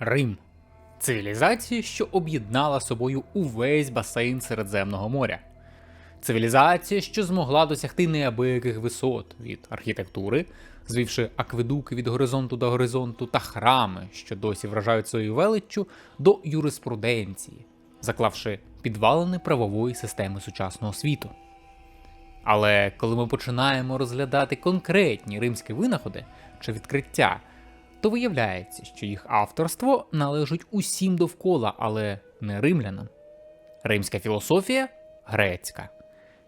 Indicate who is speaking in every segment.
Speaker 1: Рим цивілізація, що об'єднала собою увесь басейн Середземного моря. Цивілізація, що змогла досягти неабияких висот від архітектури, звівши акведуки від горизонту до горизонту та храми, що досі вражають своєю величчю, до юриспруденції, заклавши підвалини правової системи сучасного світу. Але коли ми починаємо розглядати конкретні римські винаходи чи відкриття, то виявляється, що їх авторство належить усім довкола, але не римлянам. Римська філософія грецька.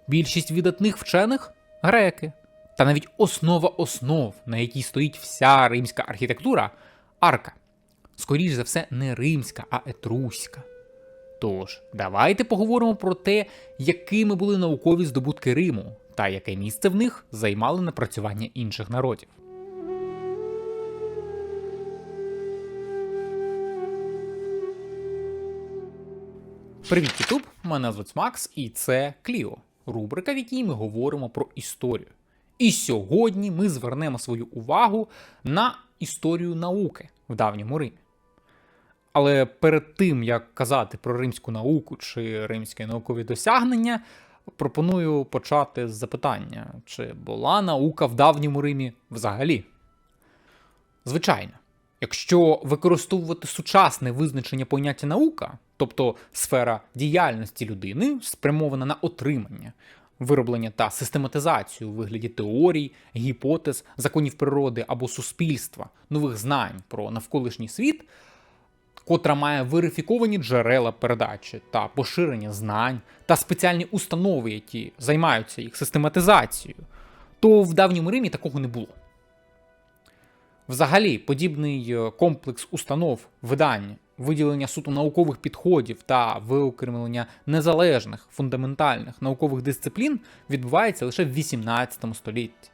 Speaker 1: Більшість видатних вчених греки. Та навіть основа основ, на якій стоїть вся римська архітектура арка. Скоріш за все, не римська, а етруська. Тож, давайте поговоримо про те, якими були наукові здобутки Риму та яке місце в них займали напрацювання інших народів. Привіт, Ютуб! Мене звуть Макс, і це Кліо, рубрика, в якій ми говоримо про історію. І сьогодні ми звернемо свою увагу на історію науки в давньому Римі. Але перед тим як казати про римську науку чи римські наукові досягнення, пропоную почати з запитання: чи була наука в давньому Римі взагалі? Звичайно, якщо використовувати сучасне визначення поняття наука, тобто сфера діяльності людини, спрямована на отримання, вироблення та систематизацію у вигляді теорій, гіпотез, законів природи або суспільства, нових знань про навколишній світ, котра має верифіковані джерела передачі та поширення знань та спеціальні установи, які займаються їх систематизацією, то в давньому Римі такого не було. Взагалі, подібний е, комплекс установ, видань, виділення суто наукових підходів та виокремлення незалежних фундаментальних наукових дисциплін відбувається лише в 18 столітті.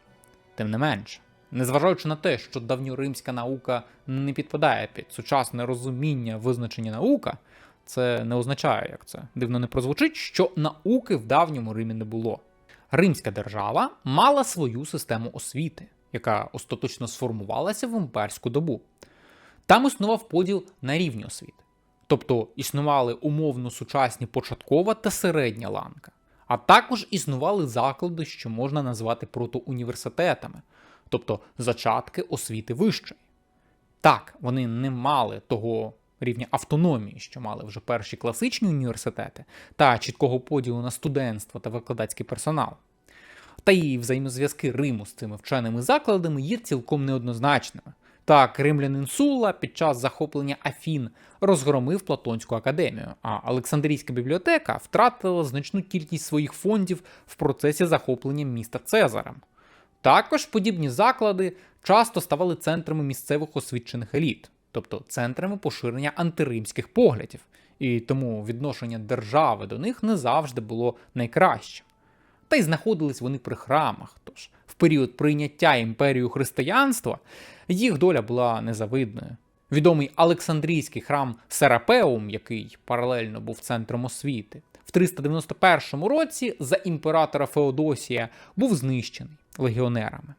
Speaker 1: Тим не менше, незважаючи на те, що давньоримська наука не підпадає під сучасне розуміння визначення наука, це не означає, як це дивно не прозвучить, що науки в давньому Римі не було. Римська держава мала свою систему освіти, яка остаточно сформувалася в імперську добу. Там існував поділ на рівні освіти, тобто існували умовно сучасні початкова та середня ланка, а також існували заклади, що можна назвати протоуніверситетами, тобто зачатки освіти вищої. Так, вони не мали того рівня автономії, що мали вже перші класичні університети, та чіткого поділу на студентство та викладацький персонал. Та і взаємозв'язки Риму з цими вченими закладами є цілком неоднозначними. Так, римлянин Сула під час захоплення Афін розгромив Платонську академію, а Олександрійська бібліотека втратила значну кількість своїх фондів в процесі захоплення міста Цезарем. Також подібні заклади часто ставали центрами місцевих освічених еліт, тобто центрами поширення антиримських поглядів, і тому відношення держави до них не завжди було найкращим. Та й знаходились вони при храмах. Тож в період прийняття імперією християнства їх доля була незавидною. Відомий Олександрійський храм Серапеум, який паралельно був центром освіти, в 391 році за імператора Феодосія був знищений легіонерами.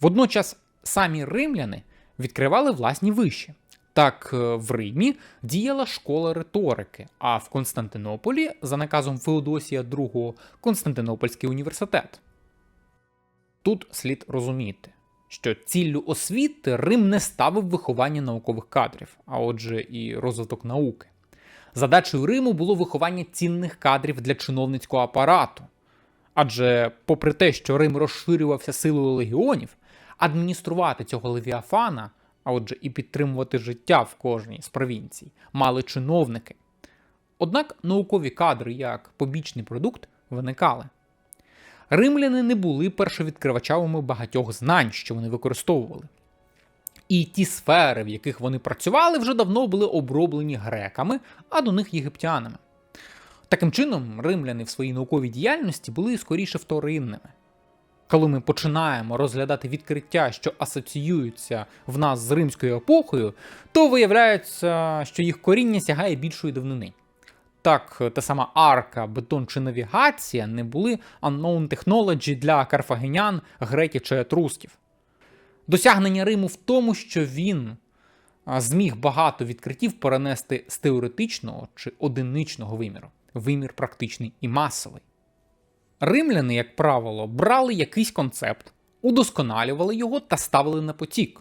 Speaker 1: Водночас самі римляни відкривали власні виші. Так, е, в Римі діяла школа риторики, а в Константинополі, за наказом Феодосія II, Константинопольський університет. Тут слід розуміти, що ціллю освіти Рим не ставив виховання наукових кадрів, а отже, і розвиток науки. Задачею Риму було виховання цінних кадрів для чиновницького апарату. Адже, попри те, що Рим розширювався силою легіонів, адмініструвати цього левіафана, а отже, і підтримувати життя в кожній з провінцій, мали чиновники. Однак наукові кадри як побічний продукт виникали. Римляни не були першовідкривачами багатьох знань, що вони використовували. І ті сфери, в яких вони працювали, вже давно були оброблені греками, а до них єгиптянами. Таким чином, римляни в своїй науковій діяльності були скоріше вторинними. Коли ми починаємо розглядати відкриття, що асоціюються в нас з римською епохою, то виявляється, що їх коріння сягає більшої давнини. Так, та сама арка, бетон чи навігація не були unknown technology для карфагенян, греків чи етрусків. Досягнення Риму в тому, що він зміг багато відкриттів перенести з теоретичного чи одиничного виміру, вимір практичний і масовий. Римляни, як правило, брали якийсь концепт, удосконалювали його та ставили на потік.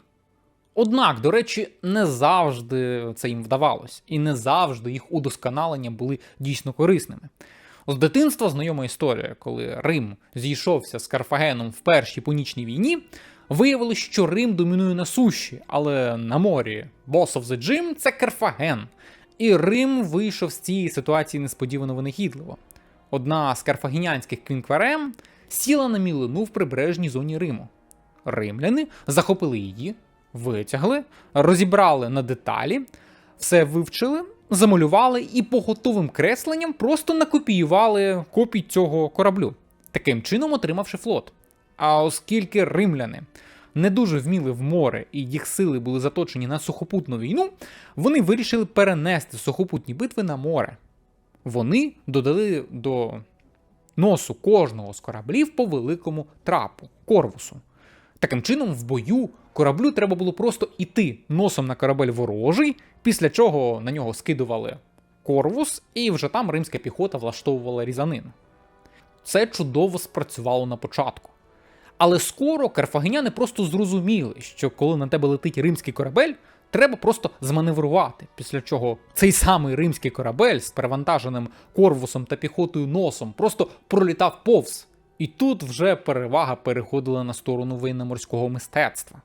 Speaker 1: Однак, до речі, не завжди це їм вдавалось, і не завжди їх удосконалення були дійсно корисними. З дитинства знайома історія, коли Рим зійшовся з Карфагеном в Першій Пунічній війні, виявилось, що Рим домінує на суші, але на морі Boss of the Gym – це Карфаген. І Рим вийшов з цієї ситуації несподівано винахідливо. Одна з карфагенянських квінкварем сіла на мілину в прибережній зоні Риму. Римляни захопили її, витягли, розібрали на деталі, все вивчили, замалювали і по готовим кресленням просто накопіювали копій цього кораблю, таким чином отримавши флот. А оскільки римляни не дуже вміли в море і їх сили були заточені на сухопутну війну, вони вирішили перенести сухопутні битви на море. Вони додали до носу кожного з кораблів по великому трапу корвусу. Таким чином, в бою кораблю треба було просто іти носом на корабель ворожий, після чого на нього скидували корвус, і вже там римська піхота влаштовувала різанину. Це чудово спрацювало на початку. Але скоро карфагеняни просто зрозуміли, що коли на тебе летить римський корабель, треба просто зманеврувати, після чого цей самий римський корабель з перевантаженим корвусом та піхотою носом просто пролітав повз. І тут вже перевага переходила на сторону воєнно-морського мистецтва.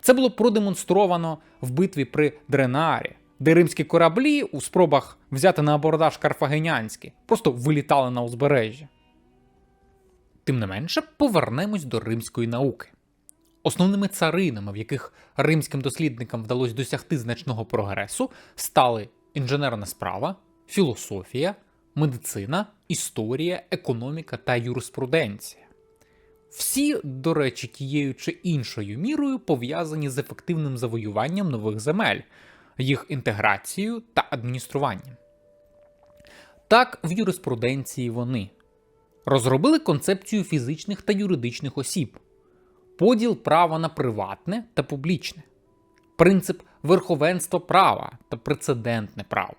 Speaker 1: Це було продемонстровано в битві при Дренарі, де римські кораблі у спробах взяти на абордаж карфагенянські просто вилітали на узбережжя. Тим не менше, повернемось до римської науки. Основними царинами, в яких римським дослідникам вдалося досягти значного прогресу, стали інженерна справа, філософія, медицина, історія, економіка та юриспруденція. Всі, до речі, тією чи іншою мірою пов'язані з ефективним завоюванням нових земель, їх інтеграцією та адмініструванням. Так, в юриспруденції вони розробили концепцію фізичних та юридичних осіб, поділ права на приватне та публічне, принцип верховенства права та прецедентне право.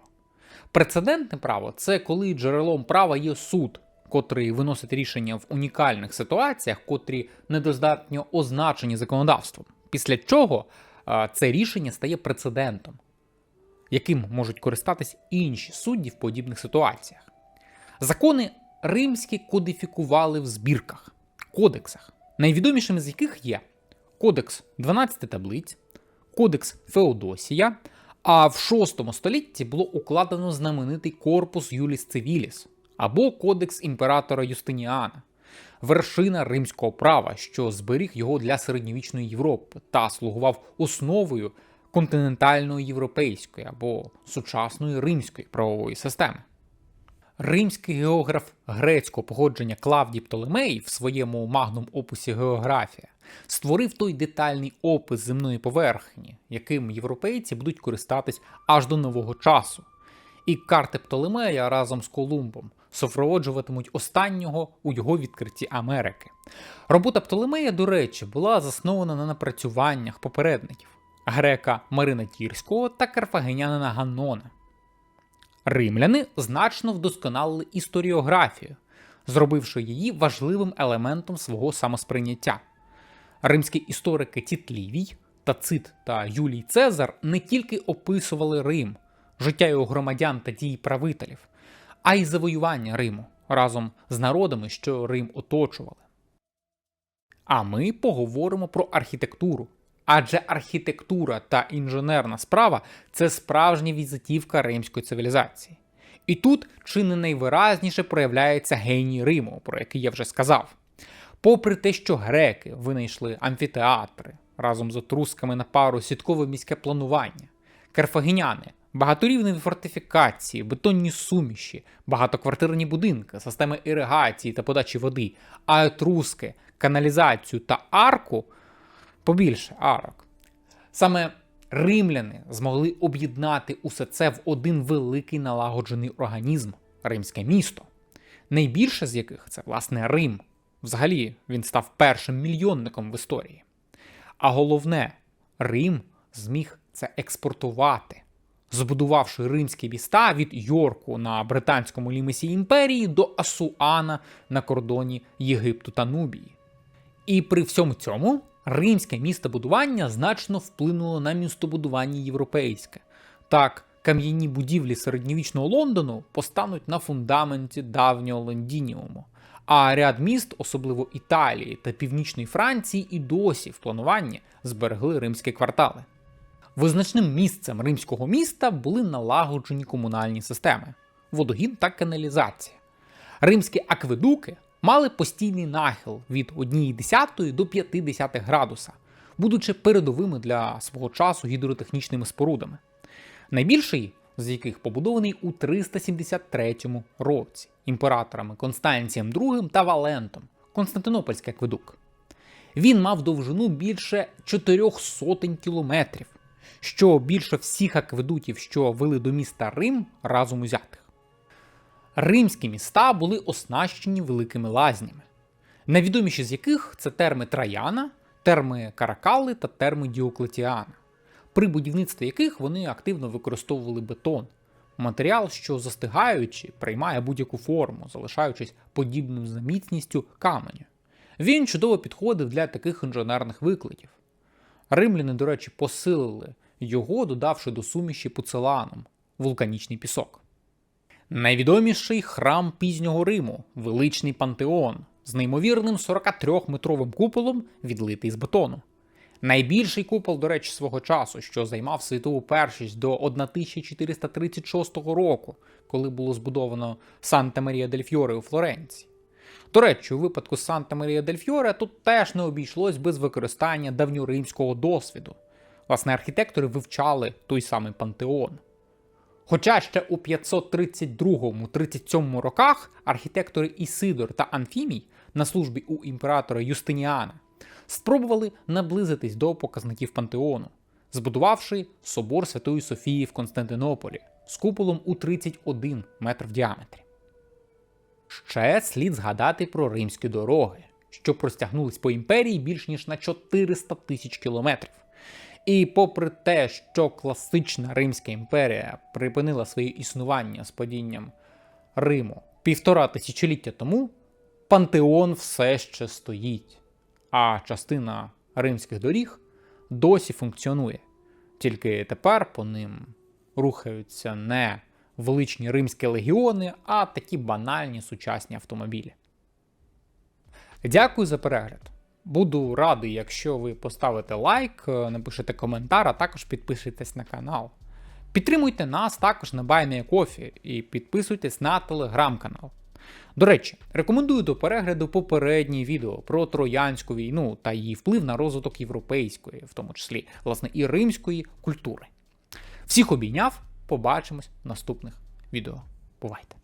Speaker 1: Прецедентне право це коли джерелом права є суд, котрий виносить рішення в унікальних ситуаціях, котрі недостатньо означені законодавством, після чого це рішення стає прецедентом, яким можуть користатись інші судді в подібних ситуаціях. Закони римські кодифікували в збірках, кодексах, найвідомішими з яких є Кодекс 12 таблиць, Кодекс Феодосія. А в VI столітті було укладено знаменитий корпус Юліс Цивіліс або Кодекс імператора Юстиніана, вершина римського права, що зберіг його для середньовічної Європи та слугував основою континентальної європейської або сучасної римської правової системи. Римський географ грецького походження Клавдій Птолемей в своєму магнум опусі Географія створив той детальний опис земної поверхні, яким європейці будуть користатись аж до нового часу. І карти Птолемея разом з Колумбом супроводжуватимуть останнього у його відкритті Америки. Робота Птолемея, до речі, була заснована на напрацюваннях попередників грека Марина Тірського та карфагенянина Ганнона. Римляни значно вдосконалили історіографію, зробивши її важливим елементом свого самосприйняття. Римські історики Тіт Лівій, Тацит та Юлій Цезар не тільки описували Рим, життя його громадян та дії правителів, а й завоювання Риму разом з народами, що Рим оточували. А ми поговоримо про архітектуру. Адже архітектура та інженерна справа це справжня візитівка римської цивілізації. І тут чи не найвиразніше проявляється геній Риму, про який я вже сказав. Попри те, що греки винайшли амфітеатри разом з отрусками на пару сіткове міське планування, карфагеняни, багаторівневі фортифікації, бетонні суміші, багатоквартирні будинки, системи іригації та подачі води, а етруски, каналізацію та арку побільше арок. Саме римляни змогли об'єднати усе це в один великий налагоджений організм римське місто, найбільше з яких це власне Рим. Взагалі він став першим мільйонником в історії. А головне, Рим зміг це експортувати, збудувавши римські міста від Йорку на британському лімесі імперії до Асуана на кордоні Єгипту та Нубії. І при всьому цьому римське містобудування значно вплинуло на містобудування європейське. Так, кам'яні будівлі середньовічного Лондону постануть на фундаменті давнього Лондініуму. А ряд міст, особливо Італії та Північної Франції, і досі в плануванні зберегли римські квартали. Визначним місцем римського міста були налагоджені комунальні системи водогін та каналізація. Римські акведуки мали постійний нахил від 1,1 до 0,5 градуса, будучи передовими для свого часу гідротехнічними спорудами. Найбільший з яких побудований у 373 році імператорами Констанцієм II та Валентом, Константинопольський акведук. Він мав довжину більше 4 сотень кілометрів, що більше всіх акведутів, що вели до міста Рим разом узятих. Римські міста були оснащені великими лазнями, найвідоміші з яких це терми Траяна, терми Каракали та терми Діоклетіана, при будівництві яких вони активно використовували бетон, матеріал, що застигаючи, приймає будь-яку форму, залишаючись подібним за міцністю каменю. Він чудово підходив для таких інженерних викликів. Римляни, до речі, посилили його, додавши до суміші пуцеланом вулканічний пісок. Найвідоміший храм пізнього Риму величний пантеон з неймовірним 43-метровим куполом, відлитий з бетону. Найбільший купол, до речі, свого часу, що займав світову першість до 1436 року, коли було збудовано Санта Марія дель Фьоре у Флоренції. До речі, у випадку Санта Марія дель Фьоре тут теж не обійшлось без використання давньоримського досвіду. Власне, архітектори вивчали той самий пантеон. Хоча ще у 532-37 роках архітектори Ісидор та Анфімій на службі у імператора Юстиніана спробували наблизитись до показників пантеону, збудувавши собор Святої Софії в Константинополі з куполом у 31 метр в діаметрі. Ще слід згадати про римські дороги, що простягнулись по імперії більш ніж на 400 тисяч кілометрів. І попри те, що класична Римська імперія припинила своє існування з падінням Риму півтора тисячоліття тому, пантеон все ще стоїть, а частина римських доріг досі функціонує. Тільки тепер по ним рухаються не величні римські легіони, а такі банальні сучасні автомобілі. Дякую за перегляд. Буду радий, якщо ви поставите лайк, е, напишете коментар, а також підпишитесь на канал. Підтримуйте нас також на BuyMeACoffee і підписуйтесь на телеграм-канал. До речі, рекомендую до перегляду попереднє відео про Троянську війну та її вплив на розвиток європейської, в тому числі, власне, і римської культури. Всіх обійняв, побачимось в наступних відео. Бувайте!